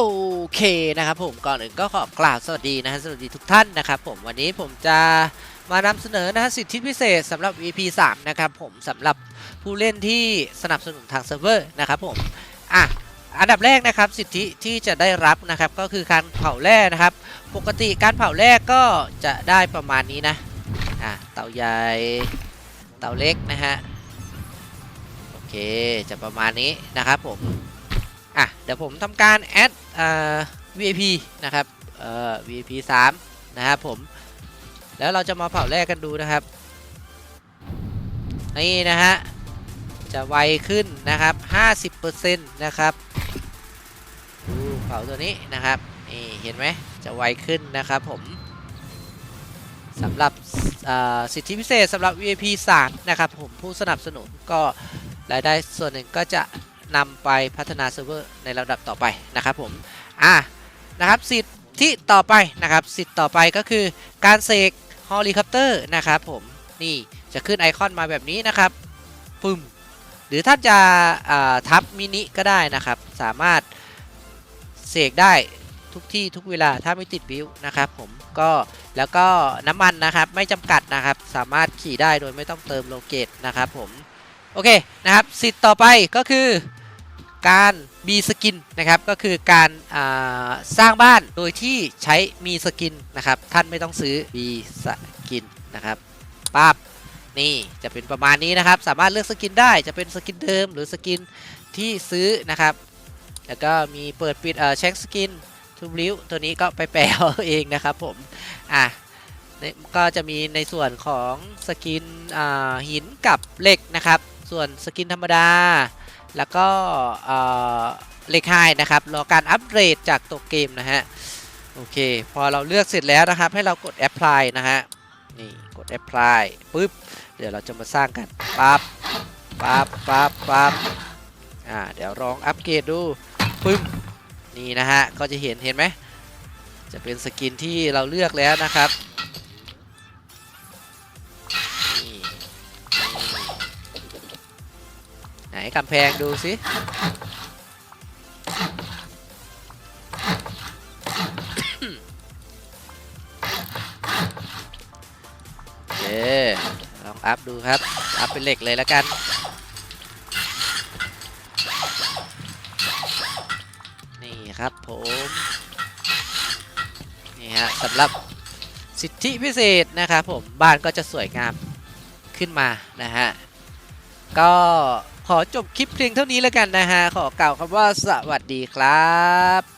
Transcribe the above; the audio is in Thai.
โอเคนะครับผมก่อนอื่นก็ขอกล่าวสวัสดีนะฮะสวัสดีทุกท่านนะครับผมวันนี้ผมจะมานำเสนอนะฮะสิทธิพิเศษสำหรับ VP 3นะครับผมสำหรับผู้เล่นที่สนับสนุนทางเซิร์ฟเวอร์นะครับผมอะอันดับแรกนะครับสิทธิที่จะได้รับนะครับก็คือการเผาแร่นะครับ ปกติการเผาแร่ก็จะได้ประมาณนี้นะอะเตาใหญ่เตาเล็กนะฮะโอเคจะประมาณนี้นะครับผม ดี๋ยวผมทำการแอดอ่อ VIP นะครับเอ่อ VIP 3นะครับผม แล้วเราจะมาเผาแรกกันดูนะครับ นี่นะฮะ จะไวขึ้นนะครับ 50%นะครับดูเผาตัวนี้นะครับนี่เห็นไหมจะไวขึ้นนะครับผมสำหรับสิทธิพิเศษสำหรับ VIP 3นะครับผมผู้สนับสนุนก็รายได้ส่วนหนึ่งก็จะ นำไปพัฒนาเซิร์ฟเวอร์ในระดับต่อไปนะครับผมอะนะครับสิทธิ์ที่ต่อไปนะครับสิทธิ์ต่อไปก็คือการเสกฮอลิคอปเตอร์นะครับผมนี่จะขึ้นไอคอนมาแบบนี้นะครับปึ้มหรือท่านจะทับมินิก็ได้นะครับ สามารถเสกได้ทุกที่ทุกเวลาถ้าไม่ติดบิวนะครับผมก็แล้วก็น้ำมันนะครับไม่จำกัดนะครับ สามารถขี่ได้โดยไม่ต้องเติมโลเกตนะครับผมโอเคนะครับสิทธิ์ต่อไปก็คือ การมีสกินนะครับก็คือการาสร้างบ้านโดยที่ใช้มีสกินนะครับ ท่านไม่ต้องซื้อมีสกินนะครับปั๊บนี่จะเป็นประมาณนี้นะครับ สามารถเลือกสกินได้จะเป็นสกินเดิมหรือสกินที่ซื้อนะครับ แล้วก็มีเปิดปิดเอ่อเช็คสกินทูบลิวตัวนี้ก็ไปแปลเองนะครับผมอะก็จะมีในส่วนของสกินหินกับเหล็กนะครับ ส่วนสกินธรรมดา แล้วก็อ่าเล็กไฮนะครับรอการอัปเกรดจากตัวเกมนะฮะโอเค พอเราเลือกเสร็จแล้วนะครับ ให้เรากด apply นะฮะนี่กด apply ปุ๊บ เดี๋ยวเราจะมาสร้างกันปั๊บปั๊บปั๊บปั๊บอ่าเดี๋ยวลองอัปเกรดดูปึ้มนี่นะฮะก็จะเห็นเห็นไหมจะเป็นสกินที่เราเลือกแล้วนะครับ กำแพงดูสิโอเคลองอัพดูครับ อัพเป็นเหล็กเลยแล้วกัน นี่ครับผม นี่ฮะสำหรับสิทธิพิเศษนะครับผม บ้านก็จะสวยงามขึ้นมานะฮะ ก็ ขอจบคลิปเพียงเท่านี้แล้วกันนะฮะ ขอกล่าวคำว่าสวัสดีครับ